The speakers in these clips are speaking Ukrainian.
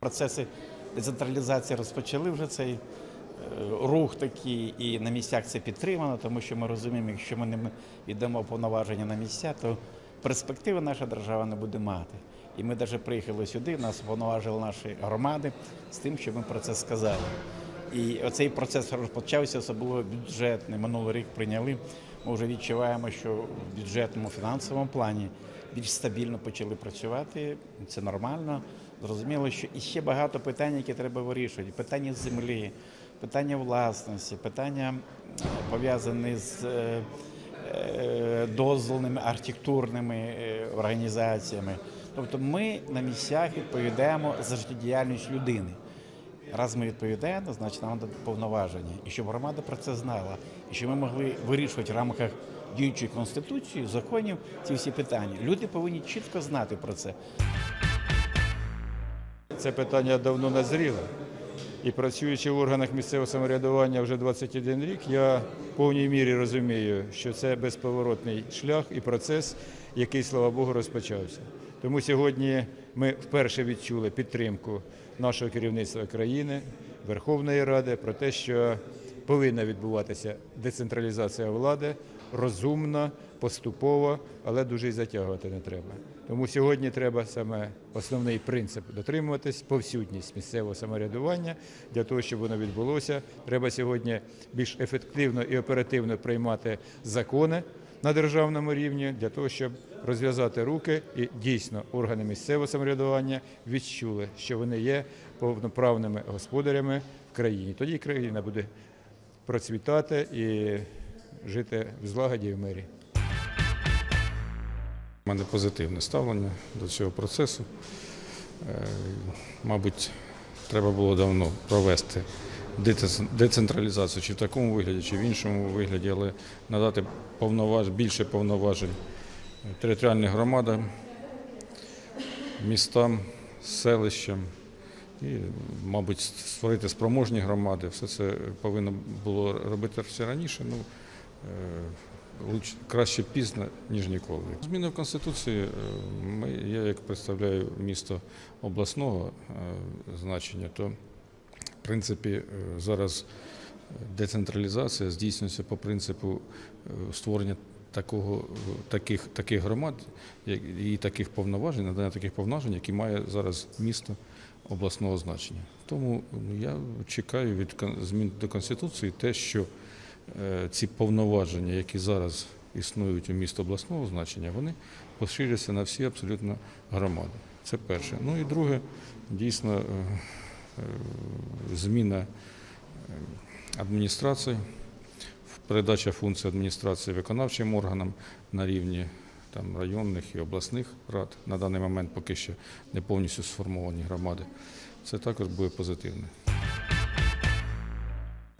Процеси децентралізації розпочали вже цей е, рух такий, і на місцях це підтримано, тому що ми розуміємо, якщо ми не віддамо повноваження на місця, то перспективи наша держава не буде мати. І ми навіть приїхали сюди, нас повноважили наші громади з тим, щоб ми про це сказали. І оцей процес розпочався, особливо бюджетний. Минулий рік прийняли. Ми вже відчуваємо, що в бюджетному фінансовому плані більш стабільно почали працювати. Це нормально. Зрозуміло, що і ще багато питань, які треба вирішувати. Питання землі, питання власності, питання пов'язані з е, е, дозвольними архітектурними е, організаціями. Тобто ми на місцях відповідаємо за життєдіяльність людини. Раз ми відповідаємо, значить нам повноваження. І щоб громада про це знала, і щоб ми могли вирішувати в рамках діючої конституції, законів ці всі питання. Люди повинні чітко знати про це. Це питання давно назріло. І працюючи в органах місцевого самоврядування вже 21 рік, я в повній мірі розумію, що це безповоротний шлях і процес, який, слава Богу, розпочався. Тому сьогодні ми вперше відчули підтримку нашого керівництва країни, Верховної Ради про те, що повинна відбуватися децентралізація влади розумно, поступово, але дуже й затягувати не треба. Тому сьогодні треба саме основний принцип дотримуватись, повсюдність місцевого самоврядування для того, щоб воно відбулося. Треба сьогодні більш ефективно і оперативно приймати закони на державному рівні для того, щоб розв'язати руки і дійсно органи місцевого самоврядування відчули, що вони є повноправними господарями в країні. Тоді країна буде процвітати і жити в злагоді і в мирі. У мене позитивне ставлення до цього процесу. Е, Мабуть, треба було давно провести децентралізацію чи в такому вигляді, чи в іншому вигляді, але надати повноваж... більше повноважень територіальним громадам, містам, селищам і, мабуть, створити спроможні громади. Все це повинно було робити все раніше. Ну, е, краще пізно, ніж ніколи. Зміни в Конституції, е, ми, я як представляю місто обласного е, значення, то принципі е, зараз децентралізація здійснюється по принципу е, створення такого, е, таких, таких громад і таких повноважень, надання таких повноважень, які має зараз місто обласного значення. Тому я чекаю від змін до Конституції те, що е, ці повноваження, які зараз існують у місто обласного значення, вони поширяться на всі абсолютно громади. Це перше. Ну і друге, дійсно, е, е, зміна е, адміністрації, передача функцій адміністрації виконавчим органам на рівні там, районних і обласних рад. На даний момент поки що не повністю сформовані громади. Це також буде позитивне.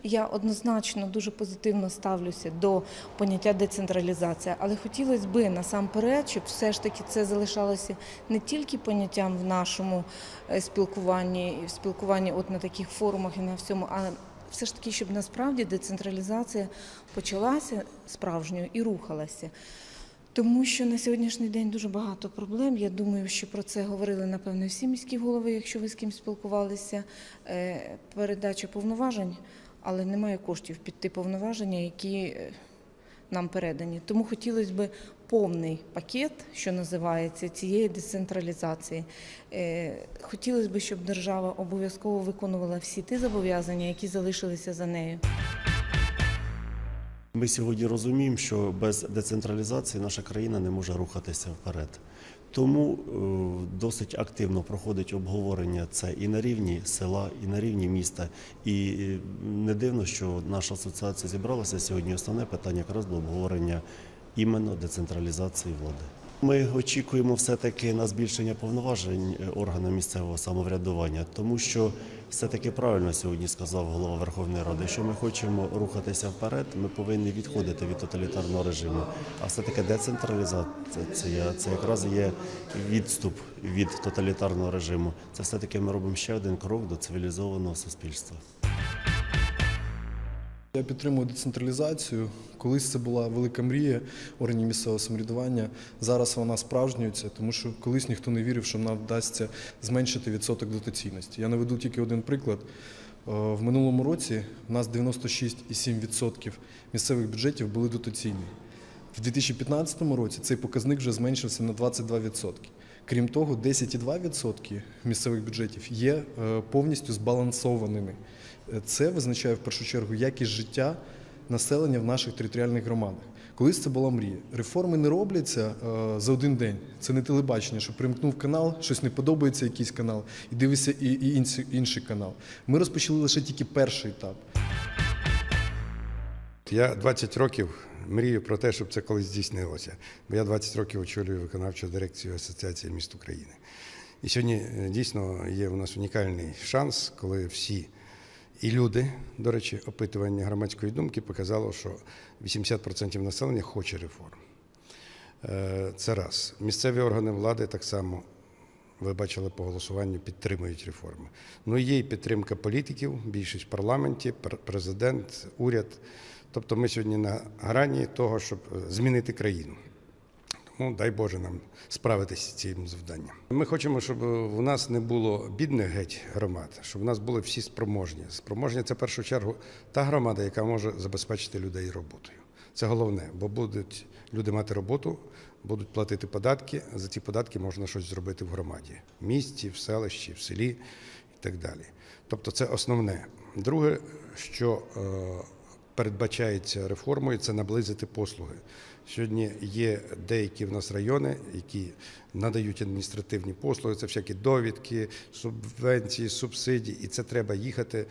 Я однозначно дуже позитивно ставлюся до поняття децентралізація, але хотілося б насамперед, щоб все ж таки це залишалося не тільки поняттям в нашому е, спілкуванні, в спілкуванні от на таких форумах і на всьому, а все ж таки, щоб насправді децентралізація почалася справжньою і рухалася. Тому що на сьогоднішній день дуже багато проблем. Я думаю, що про це говорили напевно всі міські голови, якщо ви з ким спілкувалися. Е, Передача повноважень, але немає коштів під ті повноваження, які е, нам передані. Тому хотілося б повний пакет, що називається цієї децентралізації. Е, Хотілося б, щоб держава обов'язково виконувала всі ті зобов'язання, які залишилися за нею. Ми сьогодні розуміємо, що без децентралізації наша країна не може рухатися вперед. Тому е, досить активно проходить обговорення це і на рівні села, і на рівні міста. І е, не дивно, що наша асоціація зібралася сьогодні. Основне питання якраз до обговорення іменно децентралізації влади. Ми очікуємо все-таки на збільшення повноважень органу місцевого самоврядування, тому що все-таки правильно сьогодні сказав голова Верховної Ради, що ми хочемо рухатися вперед, ми повинні відходити від тоталітарного режиму. А все-таки децентралізація це якраз є відступ від тоталітарного режиму. Це все-таки ми робимо ще один крок до цивілізованого суспільства. Я підтримую децентралізацію. Колись це була велика мрія органів місцевого самоврядування. Зараз вона справжнюється, тому що колись ніхто не вірив, що нам вдасться зменшити відсоток дотаційності. Я наведу тільки один приклад. Е, В минулому році у нас 96,7% місцевих бюджетів були дотаційні. В 2015 році цей показник вже зменшився на 22%. Крім того, 10,2% місцевих бюджетів є е, повністю збалансованими. Е, Це визначає в першу чергу якість життя населення в наших територіальних громадах. Колись це була мрія. Реформи не робляться е, за один день. Це не телебачення, що примкнув канал, щось не подобається якийсь канал, і дивишся і, інший канал. Ми розпочали лише тільки перший етап. Я 20 років мрію про те, щоб це колись здійснилося. Бо я 20 років очолюю виконавчу дирекцію Асоціації міст України. І сьогодні е, дійсно є у нас унікальний шанс, коли всі і люди, до речі, опитування громадської думки показало, що 80% населення хоче реформ. Е, Це раз. Місцеві органи влади так само ви бачили по голосуванню, підтримують реформи. Ну є і підтримка політиків, більшість в парламенті, президент, уряд. Тобто ми сьогодні на грані того, щоб е, змінити країну. Тому дай Боже нам справитися з цим завданням. Ми хочемо, щоб у нас не було бідних геть громад, щоб у нас були всі спроможні. Спроможні це в першу чергу та громада, яка може забезпечити людей роботою. Це головне, бо будуть люди мати роботу, будуть платити податки. За ці податки можна щось зробити в громаді, в місті, в селищі, в селі і так далі. Тобто, це основне. Друге, що е, передбачається реформою, це наблизити послуги. Сьогодні є деякі в нас райони, які надають адміністративні послуги, це всякі довідки, субвенції, субсидії, і це треба їхати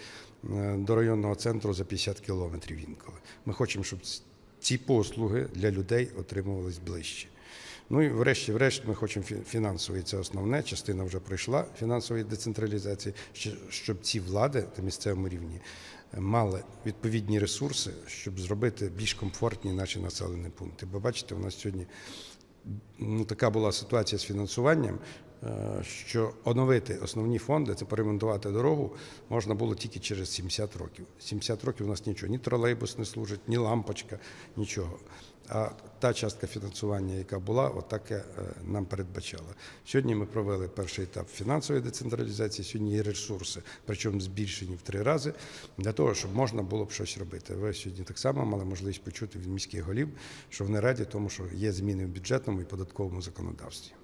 е, до районного центру за 50 кілометрів інколи. Ми хочемо, щоб ці послуги для людей отримувались ближче. Ну і врешті-врешт ми хочемо фінансової, це основне, частина вже пройшла фінансової децентралізації, щоб ці влади на місцевому рівні мали відповідні ресурси, щоб зробити більш комфортні наші населені пункти. Бо бачите, у нас сьогодні ну, така була ситуація з фінансуванням, що оновити основні фонди, це поремонтувати дорогу, можна було тільки через 70 років. 70 років у нас нічого, ні тролейбус не служить, ні лампочка, нічого. А та частка фінансування, яка була, отаке е, нам передбачала. Сьогодні ми провели перший етап фінансової децентралізації. Сьогодні є ресурси, причому збільшені в три рази, для того, щоб можна було б щось робити. Ви сьогодні так само мали можливість почути від міських голів, що вони раді тому, що є зміни в бюджетному і податковому законодавстві.